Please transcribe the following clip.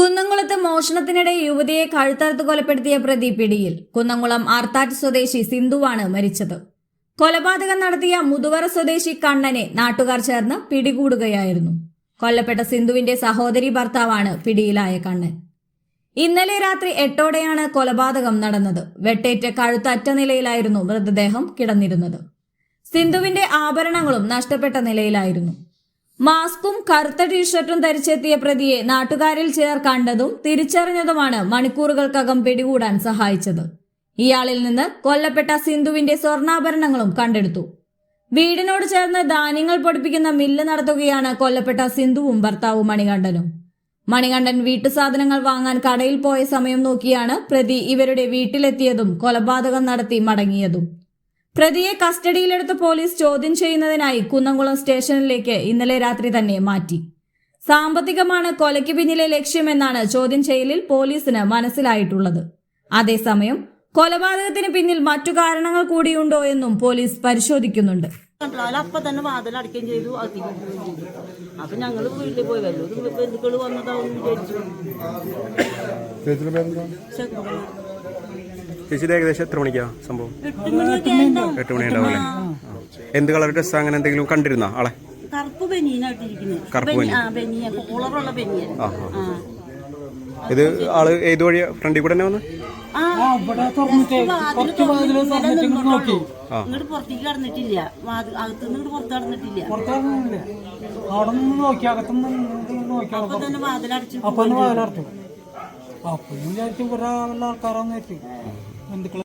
കുന്നംകുളത്ത് മോഷണത്തിനിടെ യുവതിയെ കഴുത്തറുത്ത് കൊലപ്പെടുത്തിയ പ്രതി പിടിയിൽ. കുന്നംകുളം ആർത്താറ്റ് സ്വദേശി സിന്ധുവാണ് മരിച്ചത്. കൊലപാതകം നടത്തിയ മുതുവറ സ്വദേശി കണ്ണനെ നാട്ടുകാർ ചേർന്ന് പിടികൂടുകയായിരുന്നു. കൊല്ലപ്പെട്ട സിന്ധുവിന്റെ സഹോദരി ഭർത്താവാണ് പിടിയിലായ കണ്ണൻ. ഇന്നലെ രാത്രി എട്ടോടെയാണ് കൊലപാതകം നടന്നത്. വെട്ടേറ്റ കഴുത്തറ്റ നിലയിലായിരുന്നു മൃതദേഹം കിടന്നിരുന്നത്. സിന്ധുവിന്റെ ആഭരണങ്ങളും നഷ്ടപ്പെട്ട നിലയിലായിരുന്നു. മാസ്കും കറുത്ത ടീഷർട്ടും ധരിച്ചെത്തിയ പ്രതിയെ നാട്ടുകാരിൽ ചിലർ കണ്ടതും തിരിച്ചറിഞ്ഞതുമാണ് മണിക്കൂറുകൾക്കകം പിടികൂടാൻ സഹായിച്ചത്. ഇയാളിൽ നിന്ന് കൊല്ലപ്പെട്ട സിന്ധുവിന്റെ സ്വർണാഭരണങ്ങളും കണ്ടെടുത്തു. വീടിനോട് ചേർന്ന് ധാന്യങ്ങൾ പൊടിപ്പിക്കുന്ന മില്ല് നടത്തുകയാണ് കൊല്ലപ്പെട്ട സിന്ധുവും ഭർത്താവും മണികണ്ഠനും. മണികണ്ഠൻ വീട്ടുസാധനങ്ങൾ വാങ്ങാൻ കടയിൽ പോയ സമയം നോക്കിയാണ് പ്രതി ഇവരുടെ വീട്ടിലെത്തിയതും കൊലപാതകം നടത്തി മടങ്ങിയതും. പ്രതിയെ കസ്റ്റഡിയിലെടുത്ത് പോലീസ് ചോദ്യം ചെയ്യുന്നതിനായി കുന്നംകുളം സ്റ്റേഷനിലേക്ക് ഇന്നലെ രാത്രി തന്നെ മാറ്റി. സാമ്പത്തികമാണ് കൊലയ്ക്ക് പിന്നിലെ ലക്ഷ്യമെന്നാണ് ചോദ്യം ചെയ്യലിൽ പോലീസിന് മനസ്സിലായിട്ടുള്ളത്. അതേസമയം കൊലപാതകത്തിന് പിന്നിൽ മറ്റു കാരണങ്ങൾ കൂടിയുണ്ടോ എന്നും പോലീസ് പരിശോധിക്കുന്നുണ്ട്. അപ്പൊ തന്നെ വാതിൽ അടയ്ക്കുകയും ചെയ്തു അകത്തേക്ക് പോവുകയും ചെയ്തു. അപ്പൊ ഞങ്ങൾ വീട്ടിൽ പോയി വല്ലതും ബന്ധുക്കൾ വന്നതാവും വിചാരിച്ചു ചേച്ചിയുടെ. ഏകദേശം എത്ര മണിക്കാ സംഭവം? എട്ട് മണി ഉണ്ടാവും അല്ലേ എന്ത് കളർ ഡ്രസ്സ് അങ്ങനെ എന്തെങ്കിലും കണ്ടിരുന്നോ ആളെ? കറുപ്പ് ഇത് ആൾ ഏത് വഴിയാ? ഫ്രണ്ടിൽ കൂടെ തന്നെ വന്ന്. ഇങ്ങോട്ട് പുറത്തേക്ക് കടന്നിട്ടില്ല. വാതിൽ അകത്തുനിന്ന് ഇങ്ങോട്ട് പുറത്ത് കടന്നിട്ടില്ല. അവിടെ നിന്ന് നോക്കി അകത്തുനിന്ന് നോക്കി അപ്പൊ തന്നെ വാതിലടച്ചു അപ്പൊ ഒന്ന് വാതിലടച്ചു. അപ്പൊ വിചാരിച്ചു കുറെ ആൾക്കാരാന്ന് വെച്ചു ബന്ധുക്കളെ